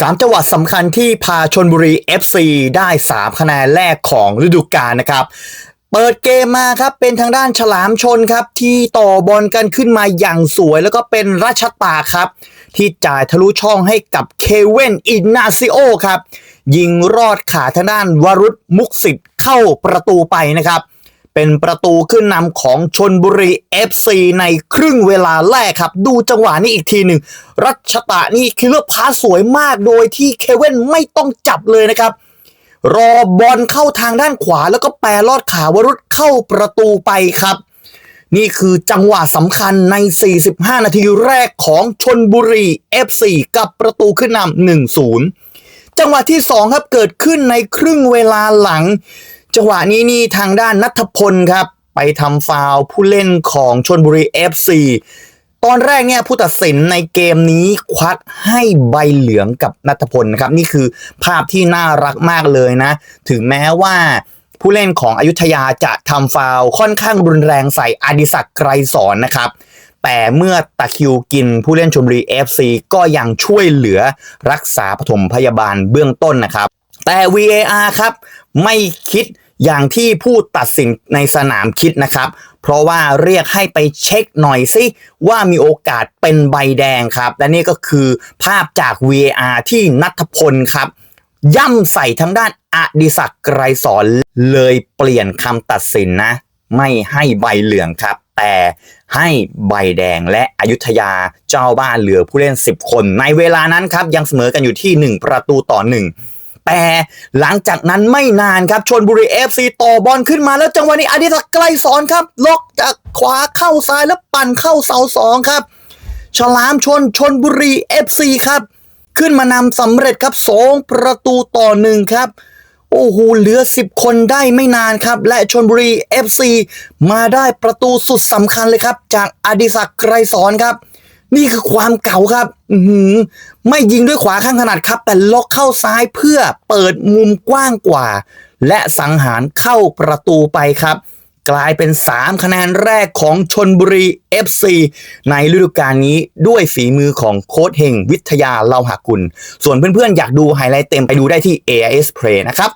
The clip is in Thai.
สามจังหวัดสำคัญที่พาชนบุรี FC ได้ 3 คะแนนแรกของฤดูกาลนะครับ เปิดเกมมาครับเป็นทางด้านฉลามชนครับ ที่ต่อบอลกันขึ้นมาอย่างสวย แล้วก็เป็นราชตาครับ ที่จ่ายทะลุช่องให้กับเคเวนอินนาซิโอครับ ยิงรอดขาทางด้านวรุษมุกสิทธิ์เข้าประตูไปนะครับ เป็นประตูขึ้นนำของชนบุรี FC ในครึ่งเวลาแรกครับ ดูจังหวะนี้อีกทีหนึ่ง รัชตะนี่คิลเลอร์พาสสวยมากโดยที่เคเว่นไม่ต้องจับเลยนะครับ รอบอลเข้าทางด้านขวาแล้วก็แปรลอดขาวรุษเข้าประตูไปครับ นี่คือจังหวะสำคัญใน 45 นาทีแรกของชนบุรี FC กับประตูขึ้นนำ1-0จังหวะที่ 2 ครับเกิดขึ้นในครึ่งเวลาหลัง จังหวะนี้นี่ทางด้านนัทพลครับ ไปทำฟาวผู้เล่นของชนบุรี FC ตอนแรกเนี่ยผู้ตัดสินในเกมนี้ควักให้ใบเหลืองกับนัทพลนะครับ นี่คือภาพที่น่ารักมากเลยนะ ถึงแม้ว่าผู้เล่นของอยุธยาจะทำฟาวค่อนข้างรุนแรงใส่อดิศักดิ์ไกรสอนนะครับ แต่เมื่อตะคิวกินผู้เล่นชมบุรี FC ก็ยังช่วยเหลือรักษาปฐมพยาบาลเบื้องต้นนะครับ แต่ VAR ครับ ไม่คิด อย่างที่ผู้ตัดสินในสนามคิดนะครับ เพราะว่าเรียกให้ไปเช็คหน่อยสิว่ามีโอกาสเป็นใบแดงครับ และนี่ก็คือภาพจาก VAR ที่นัทพลครับ ย่ำใส่ทางด้านอดิศักดิ์ไกรสอนเลยเปลี่ยนคำตัดสินนะ ไม่ให้ใบเหลืองครับ แต่ให้ใบแดงและอยุธยาเจ้าบ้านเหลือผู้เล่น 10 คน ในเวลานั้นครับยังเสมอกันอยู่ที่ 1 ประตูต่อ 1 แต่หลังจากนั้นไม่นานครับชนบุรีเอฟซีต่อบอลขึ้นมาแล้วจังหวะนี้อดิศักดิ์ไกรสอนครับล็อกจากขวาเข้าซ้ายแล้วปั่นเข้าเสาสองครับ ฉลามชนชนบุรีเอฟซีครับ ขึ้นมานำสำเร็จครับ2ประตูต่อหนึ่งครับโอ้โหเหลือ 10 คนได้ไม่นานครับ และชนบุรี FC มาได้ประตูสุดสำคัญเลยครับ จากอดิศักดิ์ไกรสอนครับ นี่คือความเก่าครับอืไม่ยิงด้วยขวาข้างถนัดครับ แต่ล็อกเข้าซ้ายเพื่อเปิดมุมกว้างกว่า และสังหารเข้าประตูไปครับ กลายเป็น 3 คะแนนแรกของชนบุรี FC ในฤดูกาลนี้ด้วยฝีมือของโค้ชเฮงวิทยาเลาหากุล ส่วนเพื่อนๆ อยากดูไฮไลท์เต็มไปดูได้ที่ AIS Play นะครับ